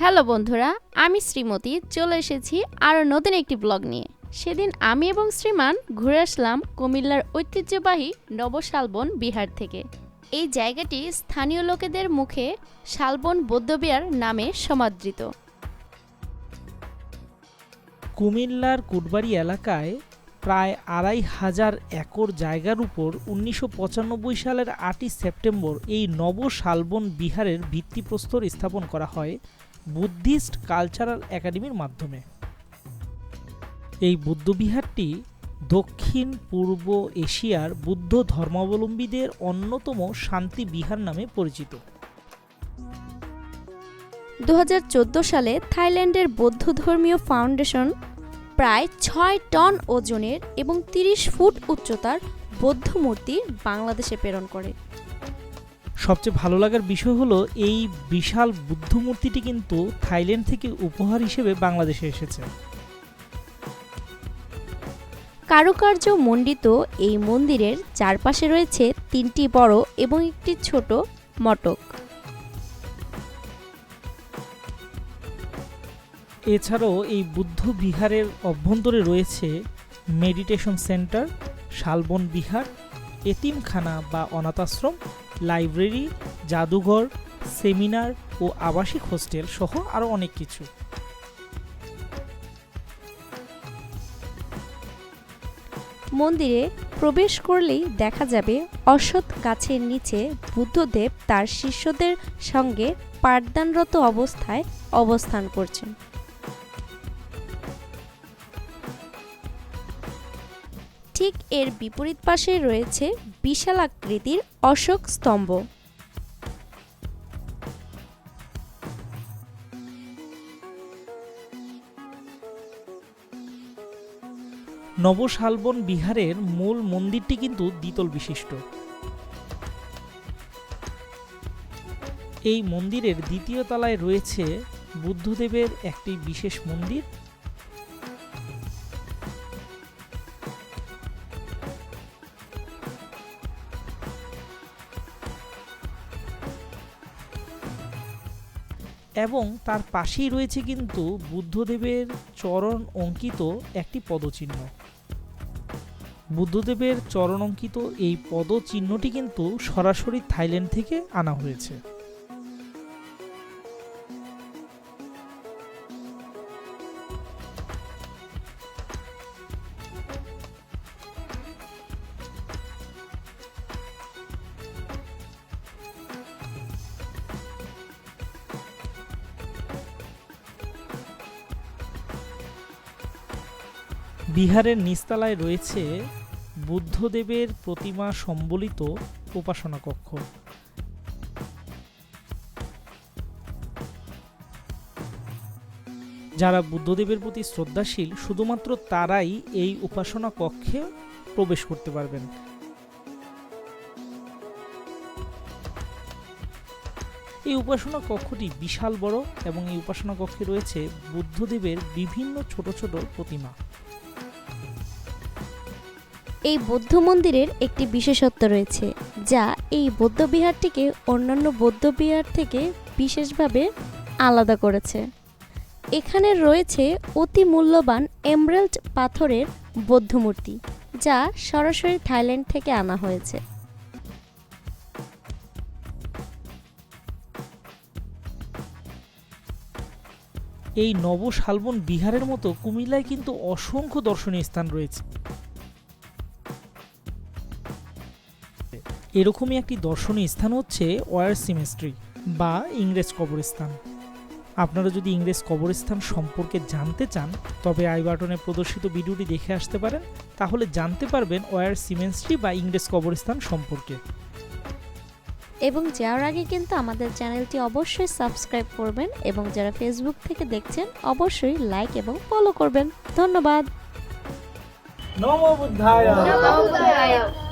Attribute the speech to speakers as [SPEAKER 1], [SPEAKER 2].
[SPEAKER 1] Hello বন্ধুরা, আমি শ্রীমতী, চলে এসেছি আরও নতুন একটি ব্লগ নিয়ে। সেদিন আমি এবং শ্রীমান ঘুরে আসলাম কুমিল্লার ঐতিহ্যবাহী নবশালবন বিহার থেকে। এই জায়গাটি স্থানীয় লোকেদের মুখে শালবন বৌদ্ধবিহার নামে সমাদৃত।
[SPEAKER 2] কুমিল্লার কুটবাড়ি এলাকায় প্রায় আড়াই হাজার একর জায়গার উপর উনিশশো পঁচানব্বই সালের আটই সেপ্টেম্বর এই নব শালবন বিহারের ভিত্তিপ্রস্তর স্থাপন করা হয় বুদ্ধিস্ট কালচারাল একাডেমির মাধ্যমে। এই বুদ্ধবিহারটি দক্ষিণ, পূর্ব এশিয়ার বুদ্ধ ধর্মাবলম্বীদের অন্যতম শান্তি বিহার নামে পরিচিত।
[SPEAKER 1] দু হাজার চোদ্দ সালে থাইল্যান্ডের বৌদ্ধ ধর্মীয় ফাউন্ডেশন প্রায় ছয় টন ওজনের এবং তিরিশ ফুট উচ্চতার বৌদ্ধ মূর্তি বাংলাদেশে প্রেরণ করে।
[SPEAKER 2] সবচেয়ে ভালো লাগার বিষয় হলো এই বিশাল বুদ্ধ মূর্তিটি কিন্তু থাইল্যান্ড থেকে উপহার হিসেবে বাংলাদেশে এসেছে।
[SPEAKER 1] কারুকার্য মণ্ডিত এই মন্দিরের চারপাশে রয়েছে তিনটি বড় এবং একটি ছোট মটক।
[SPEAKER 2] এছাড়াও এই বুদ্ধ বিহারের অভ্যন্তরে রয়েছে মেডিটেশন সেন্টার, শালবন বিহার, এতিমখানা বা অনাথাশ্রম, লাইব্রেরি, জাদুঘর, সেমিনার ও আবাসিক হোস্টেল সহ আরও অনেক কিছু।
[SPEAKER 1] মন্দিরে প্রবেশ করলেই দেখা যাবে অশ্বত্থ গাছের নিচে বুদ্ধদেব তার শিষ্যদের সঙ্গে পাঠদানরত অবস্থায় অবস্থান করছেন। ঠিক এর বিপরীত পাশে রয়েছে বিশাল আকৃতির অশোক স্তম্ভ।
[SPEAKER 2] নবশালবন বিহারের মূল মন্দিরটি কিন্তু দ্বিতল বিশিষ্ট। এই মন্দিরের দ্বিতীয় তলায় রয়েছে বুদ্ধদেবের একটি বিশেষ মন্দির। এবং তার পাশেই রয়েছে কিন্তু বুদ্ধদেবের চরণ অঙ্কিত একটি পদচিহ্ন। বুদ্ধদেবের চরণ অঙ্কিত এই পদচিহ্নটি কিন্তু সরাসরি থাইল্যান্ড থেকে আনা হয়েছে। বিহারের নিচতলায় রয়েছে বুদ্ধদেবের প্রতিমা সম্বলিত উপাসনা কক্ষ। যারা বুদ্ধদেবের প্রতি শ্রদ্ধাশীল, শুধুমাত্র তারাই এই উপাসনা কক্ষে প্রবেশ করতে পারবেন। এই উপাসনা কক্ষটি বিশাল বড় এবং এই উপাসনা কক্ষে রয়েছে বুদ্ধদেবের বিভিন্ন ছোট ছোট প্রতিমা।
[SPEAKER 1] এই বৌদ্ধ মন্দিরের একটি বিশেষত্ব রয়েছে, যা এই বৌদ্ধ বিহারটিকে অন্যান্য বৌদ্ধবিহার থেকে বিশেষভাবে আলাদা করেছে। এখানে রয়েছে অতি মূল্যবান এমরাল্ড পাথরের বৌদ্ধ মূর্তি, যা সরাসরি থাইল্যান্ড থেকে আনা হয়েছে।
[SPEAKER 2] এই নব শালবন বিহারের মতো কুমিল্লায় কিন্তু অসংখ্য দর্শনীয় স্থান রয়েছে। এরকমই একটি দর্শনীয় স্থান হচ্ছে ওয়ার সিমেস্ট্রি বা ইংরেজ কবরস্থান। আপনারা যদি ইংরেজ কবরস্থান সম্পর্কে জানতে চান তবে আই বাটনে প্রদর্শিত ভিডিওটি দেখে আসতে পারেন তাহলে জানতে পারবেন ওয়ার সিমেন্ট্রি বা ইংরেজ কবরস্থান সম্পর্কে।
[SPEAKER 1] এবং যাওয়ার আগে কিন্তু আমাদের চ্যানেলটি অবশ্যই সাবস্ক্রাইব করবেন এবং যারা ফেসবুক থেকে দেখছেন অবশ্যই লাইক এবং ফলো করবেন। ধন্যবাদ।
[SPEAKER 2] নম বুদ্ধায়।
[SPEAKER 3] নমো বুদ্ধায়।